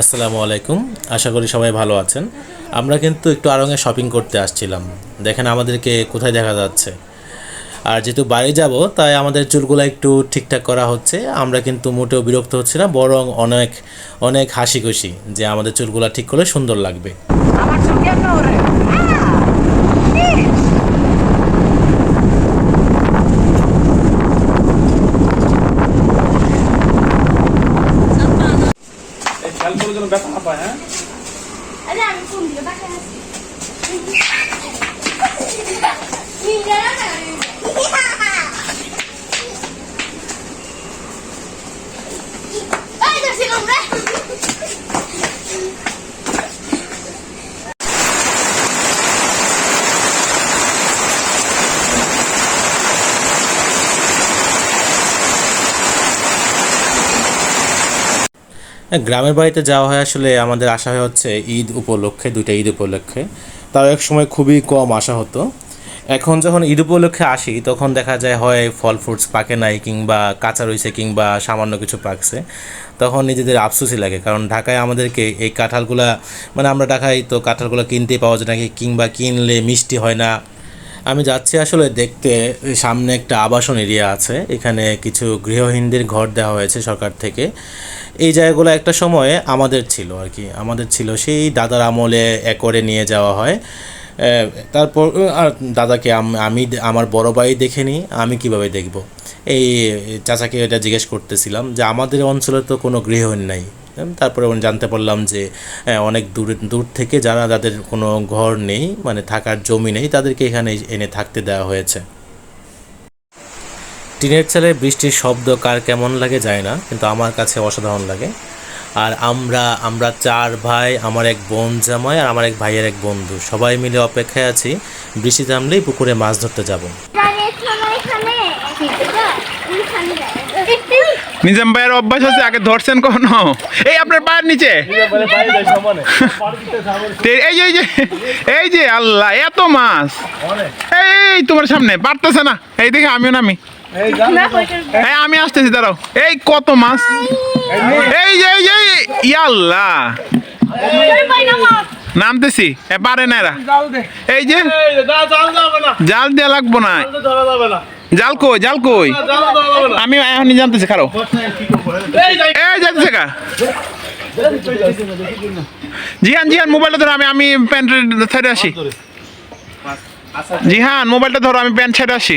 আসসালামু আলাইকুম। আশা করি সবাই ভালো আছেন। আমরা কিন্তু একটু আরঙে শপিং করতে আসছিলাম। দেখেন আমাদেরকে কোথায় দেখা যাচ্ছে। আর যেহেতু বাড়ি যাব, তাই আমাদের চুলগুলো একটু ঠিকঠাক করা হচ্ছে। আমরা কিন্তু মোটেও বিরক্ত হচ্ছি না, বরং অনেক অনেক হাসি খুশি যে আমাদের চুলগুলো ঠিক করলে সুন্দর লাগবে। আমার চুল পায় হ্যাঁ? আরে আমি কোন দিকে বাসা আছি? গ্রামের বাড়িতে যাওয়া হয় আসলে, আমাদের আশা হয় হচ্ছে ঈদ উপলক্ষে, দুইটা ঈদ উপলক্ষে। তাও এক সময় খুবই কম আসা হতো। এখন যখন ঈদ উপলক্ষে আসি, তখন দেখা যায় হয় ফল ফ্রুটস পাকে নাই কিংবা কাঁচা রয়েছে কিংবা সামান্য কিছু পাকছে। তখন নিজেদের আফসোসই লাগে, কারণ ঢাকায় আমাদেরকে এই কাঁঠালগুলা মানে আমরা ঢাকায় তো কাঁঠালগুলো কিনতেই পাওয়া যায় নাকি কিংবা কিনলে মিষ্টি হয় না। আমি যাচ্ছি আসলে দেখতে সামনে একটা আবাসন এরিয়া আছে। এখানে কিছু গৃহহীনদের ঘর দেওয়া হয়েছে সরকার থেকে। এই জায়গাগুলো একটা সময়ে আমাদের ছিল আর কি। আমাদের ছিল সেই দাদার আমলে একরে নিয়ে যাওয়া হয়। তারপর আর দাদাকে আমি আমার বড় ভাই দেখে নিই, আমি কীভাবে দেখব? এই চাচাকে এটা জিজ্ঞেস করতেছিলাম যে, আমাদের অঞ্চলে তো কোনো গৃহহীন নাই। তারপরে জানতে পারলাম যে অনেক দূর দূর থেকে যারা যাদের কোনো ঘর নেই মানে থাকার জমি নেই, তাদেরকে এখানে এনে থাকতে দেওয়া হয়েছে। টিনের চালে বৃষ্টির শব্দ কার কেমন লাগে যায় না, কিন্তু আমার কাছে অসাধারণ লাগে। আর আমরা আমরা চার ভাই, আমার এক বোন জামাই আর আমার এক ভাইয়ের এক বন্ধু। সবাই মিলে অপেক্ষায় আছি, বৃষ্টি থামলেই পুকুরে মাছ ধরতে যাব। নিজাম ভাইয়ের অভ্যাস আছে আগে ধরছেন কখনো? এই আপনার পায়ের নিচে। এই যে এই যে আল্লাহ, এত মাছ। এই, তোমার সামনে, পারতেছে না। এই দেখে আমিও নামি। এই আমি আসতেছি দাঁড়াও। এই কত মাছ? এই যে এই যে ইয়াল্লাহ নামতেছি এ পারে না এরা। এই যে জাল দেওয়া লাগবো না। জাল কই জাল কই? আমি এখনই জানতেছি খারো এই যাইতেছে কা জিহান জিহান মোবাইলটা ধরো আমি আমি প্যান্টের সাইডে আসি। জিহান মোবাইলটা ধরো আমি প্যান্ট ছেড়ে আসি।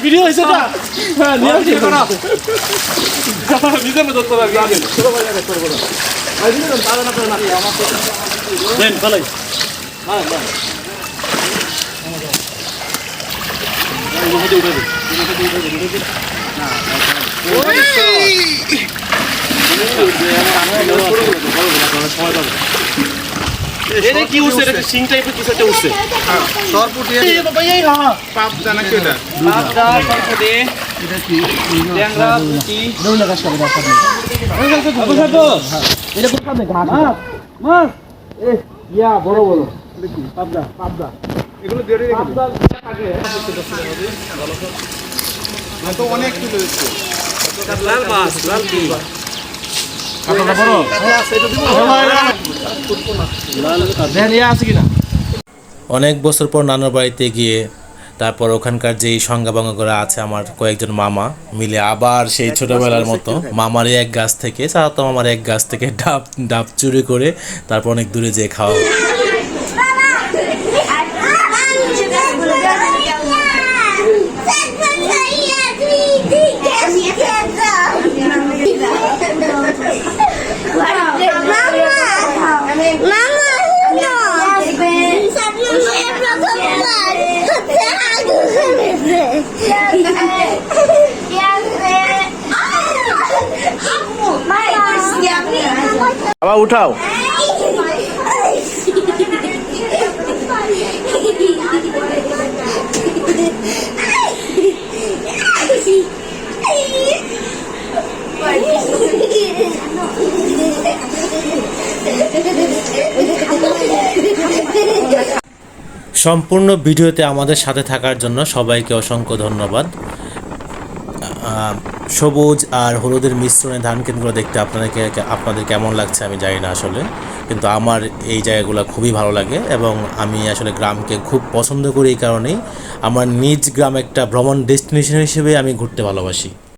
ভিডিও হয়েছে না হ্যাঁ নিয়ে আসি করো নিজে মতো করো আগে ছোট ভাই আগে ছোট বড় ভাই দিন তাহলে না না আমার দেন ভালোই হ্যাঁ হ্যাঁ এটা কি উঠছে এটা সিং টাইপের কিছু একটা উঠছে এই বাবা এই হ্যাঁ সরপটে এটা কি? ট্যাংরা পুঁটি রাখা এটা কোথা থেকে ঘাস মাছ মাছ এ ইয়া বড়? বড় দেখি পাবদা পাবদা এগুলো দিয়ে রেখে পাবদা থাকে তো অনেক লাল মাছ লাল কি বড় কিনা? অনেক বছর পর নানার বাড়িতে গিয়ে তারপর ওখানকার যেই সংজ্ঞাভঙ্গরা আছে, আমার কয়েকজন মামা মিলে আবার সেই ছোটবেলার মতো মামারই এক গাছ থেকে সাধারণত মামার এক গাছ থেকে ডাব ডাব চুরি করে তারপর অনেক দূরে যেয়ে খাওয়া বাবা উঠাও। সম্পূর্ণ ভিডিওতে আমাদের সাথে থাকার জন্য সবাইকে অসংখ্য ধন্যবাদ। সবুজ আর হলুদের মিশ্রণে ধান কেন্দ্রগুলো দেখতে আপনাদেরকে আপনাদের কেমন লাগছে আমি জানি না আসলে। কিন্তু আমার এই জায়গাগুলো খুবই ভালো লাগে এবং আমি আসলে গ্রামকে খুব পছন্দ করি এই কারণেই। আমার নিজ গ্রাম একটা ভ্রমণ ডেস্টিনেশন হিসেবে আমি ঘুরতে ভালোবাসি।